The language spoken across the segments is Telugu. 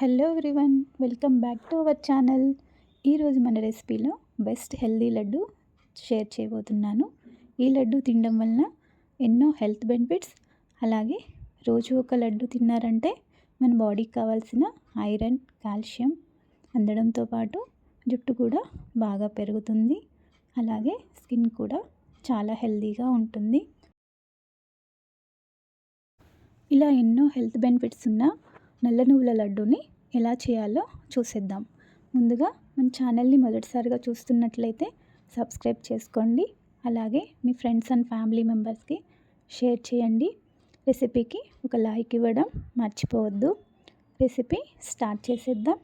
Hello everyone welcome back to our channel ఈరోజు మన రెసిపీలో బెస్ట్ హెల్దీ లడ్డు షేర్ చేయబోతున్నాను. ఈ లడ్డు తినడం వలన ఎన్నో హెల్త్ బెనిఫిట్స్ అలాగే రోజు ఒక లడ్డు తిన్నారంటే మన బాడీకి కావాల్సిన ఐరన్ కాల్షియం అందడంతో పాటు జుట్టు కూడా బాగా పెరుగుతుంది. అలాగే స్కిన్ కూడా చాలా హెల్తీగా ఉంటుంది. ఇలా ఎన్నో హెల్త్ బెనిఫిట్స్ ఉన్న నల్ల నువ్వుల లడ్డూని ఎలా చేయాలో చూసేద్దాం. ముందుగా మన ఛానల్ని మొదటిసారిగా చూస్తున్నట్లయితే సబ్స్క్రైబ్ చేసుకోండి. అలాగే మీ ఫ్రెండ్స్ అండ్ ఫ్యామిలీ మెంబర్స్కి షేర్ చేయండి. రెసిపీకి ఒక లైక్ ఇవ్వడం మర్చిపోవద్దు. రెసిపీ స్టార్ట్ చేసేద్దాం.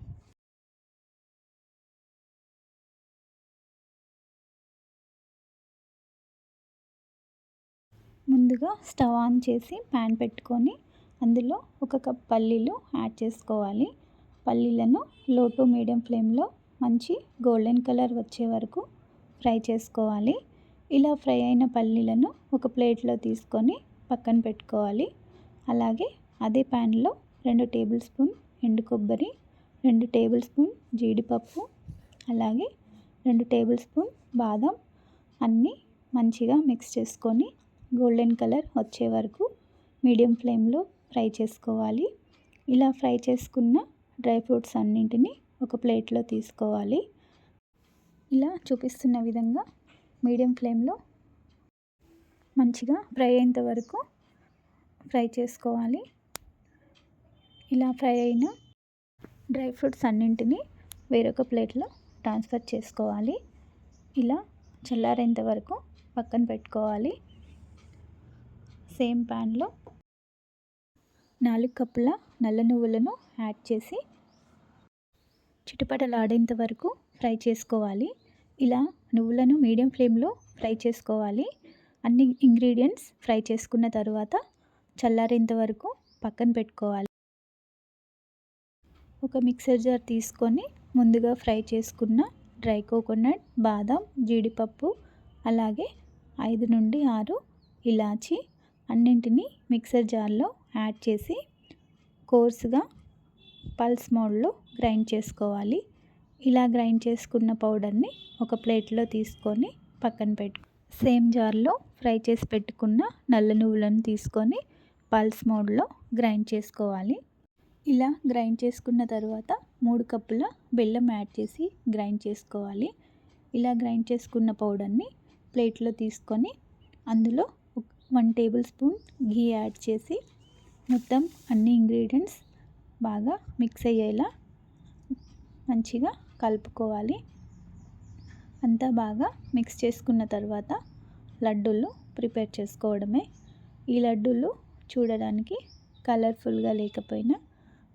ముందుగా స్టవ్ ఆన్ చేసి ప్యాన్ పెట్టుకొని అందులో ఒక కప్ పల్లీలు యాడ్ చేసుకోవాలి. పల్లీలను లో టు మీడియం ఫ్లేమ్లో మంచి గోల్డెన్ కలర్ వచ్చే వరకు ఫ్రై చేసుకోవాలి. ఇలా ఫ్రై అయిన పల్లీలను ఒక ప్లేట్లో తీసుకొని పక్కన పెట్టుకోవాలి. అలాగే అదే ప్యాన్లో రెండు టేబుల్ స్పూన్ ఎండు కొబ్బరి రెండు టేబుల్ స్పూన్ జీడిపప్పు అలాగే రెండు టేబుల్ స్పూన్ బాదం అన్నీ మంచిగా మిక్స్ చేసుకొని గోల్డెన్ కలర్ వచ్చే వరకు మీడియం ఫ్లేమ్లో ఫ్రై చేసుకోవాలి. ఇలా ఫ్రై చేసుకున్న డ్రై ఫ్రూట్స్ అన్నింటినీ ఒక ప్లేట్లో తీసుకోవాలి. ఇలా చూపిస్తున్న విధంగా మీడియం ఫ్లేమ్లో మంచిగా ఫ్రై అయ్యేంత వరకు ఫ్రై చేసుకోవాలి. ఇలా ఫ్రై అయిన డ్రై ఫ్రూట్స్ అన్నింటినీ వేరొక ప్లేట్లో ట్రాన్స్ఫర్ చేసుకోవాలి. ఇలా చల్లారేంత వరకు పక్కన పెట్టుకోవాలి. సేమ్ ప్యాన్లో నాలుగు కప్పుల నల్ల నువ్వులను యాడ్ చేసి చిటపటలాడేంత వరకు ఫ్రై చేసుకోవాలి. ఇలా నువ్వులను మీడియం ఫ్లేమ్లో ఫ్రై చేసుకోవాలి. అన్ని ఇంగ్రీడియంట్స్ ఫ్రై చేసుకున్న తర్వాత చల్లారేంత వరకు పక్కన పెట్టుకోవాలి. ఒక మిక్సర్ జార్ తీసుకొని ముందుగా ఫ్రై చేసుకున్న డ్రై కోకోనట్ బాదం జీడిపప్పు అలాగే ఐదు నుండి ఆరు ఇలాచి అన్నింటినీ మిక్సర్ జార్లో యాడ్ చేసి కోర్సుగా పల్స్ మోడ్లో గ్రైండ్ చేసుకోవాలి. ఇలా గ్రైండ్ చేసుకున్న పౌడర్ని ఒక ప్లేట్లో తీసుకొని పక్కన పెట్టు. సేమ్ జార్లో ఫ్రై చేసి పెట్టుకున్న నల్ల నువ్వులను తీసుకొని పల్స్ మోడ్లో గ్రైండ్ చేసుకోవాలి. ఇలా గ్రైండ్ చేసుకున్న తర్వాత మూడు కప్పుల బెల్లం యాడ్ చేసి గ్రైండ్ చేసుకోవాలి. ఇలా గ్రైండ్ చేసుకున్న పౌడర్ని ప్లేట్లో తీసుకొని అందులో వన్ టేబుల్ స్పూన్ ఘీ యాడ్ చేసి మొత్తం అన్ని ఇంగ్రీడియంట్స్ బాగా మిక్స్ అయ్యేలా మంచిగా కలుపుకోవాలి. అంతా బాగా మిక్స్ చేసుకున్న తర్వాత లడ్డూలు ప్రిపేర్ చేసుకోవడమే. ఈ లడ్డూలు చూడడానికి కలర్ఫుల్గా లేకపోయినా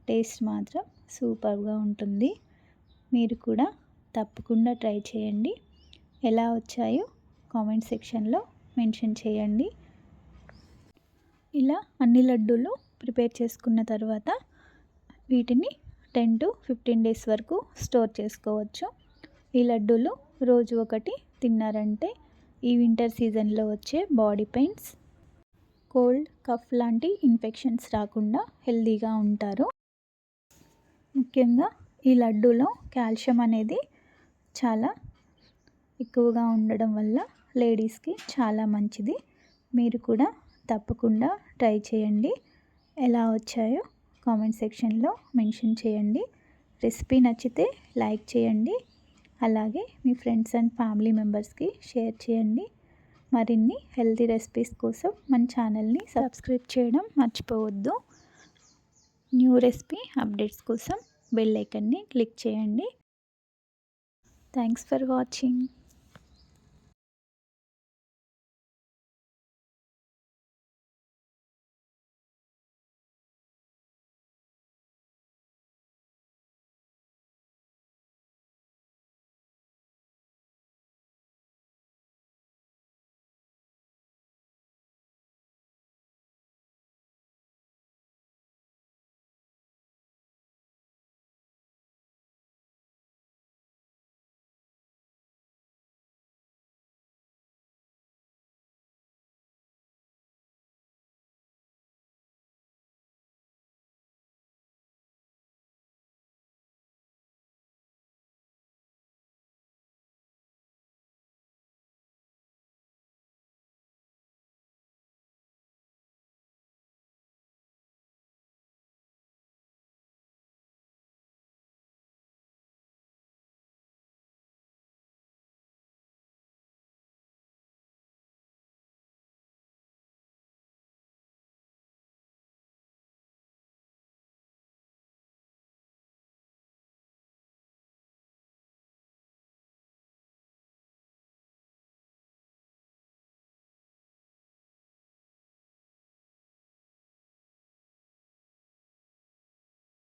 టేస్ట్ మాత్రం సూపర్గా ఉంటుంది. మీరు కూడా తప్పకుండా ట్రై చేయండి. ఎలా వచ్చాయో కామెంట్ సెక్షన్లో మెన్షన్ చేయండి. ఇలా అన్ని లడ్డూలు ప్రిపేర్ చేసుకున్న తర్వాత వీటిని టెన్ టు ఫిఫ్టీన్ డేస్ వరకు స్టోర్ చేసుకోవచ్చు. ఈ లడ్డూలు రోజు ఒకటి తిన్నారంటే ఈ వింటర్ సీజన్లో వచ్చే బాడీ పెయిన్స్ కోల్డ్ కఫ్ లాంటి ఇన్ఫెక్షన్స్ రాకుండా హెల్తీగా ఉంటారు. ముఖ్యంగా ఈ లడ్డూలో కాల్షియం అనేది చాలా ఎక్కువగా ఉండడం వల్ల లేడీస్కి చాలా మంచిది. మీరు కూడా తప్పకుండా ట్రై చేయండి. ఎలా వచ్చాయో కామెంట్ సెక్షన్లో మెన్షన్ చేయండి. రెసిపీ నచ్చితే లైక్ చేయండి. అలాగే మీ ఫ్రెండ్స్ అండ్ ఫ్యామిలీ మెంబర్స్కి షేర్ చేయండి. మరిన్ని హెల్తీ రెసిపీస్ కోసం మన ఛానల్ని సబ్స్క్రైబ్ చేయడం మర్చిపోవద్దు. న్యూ రెసిపీ అప్డేట్స్ కోసం బెల్ ఐకన్ని క్లిక్ చేయండి. Thanks for watching.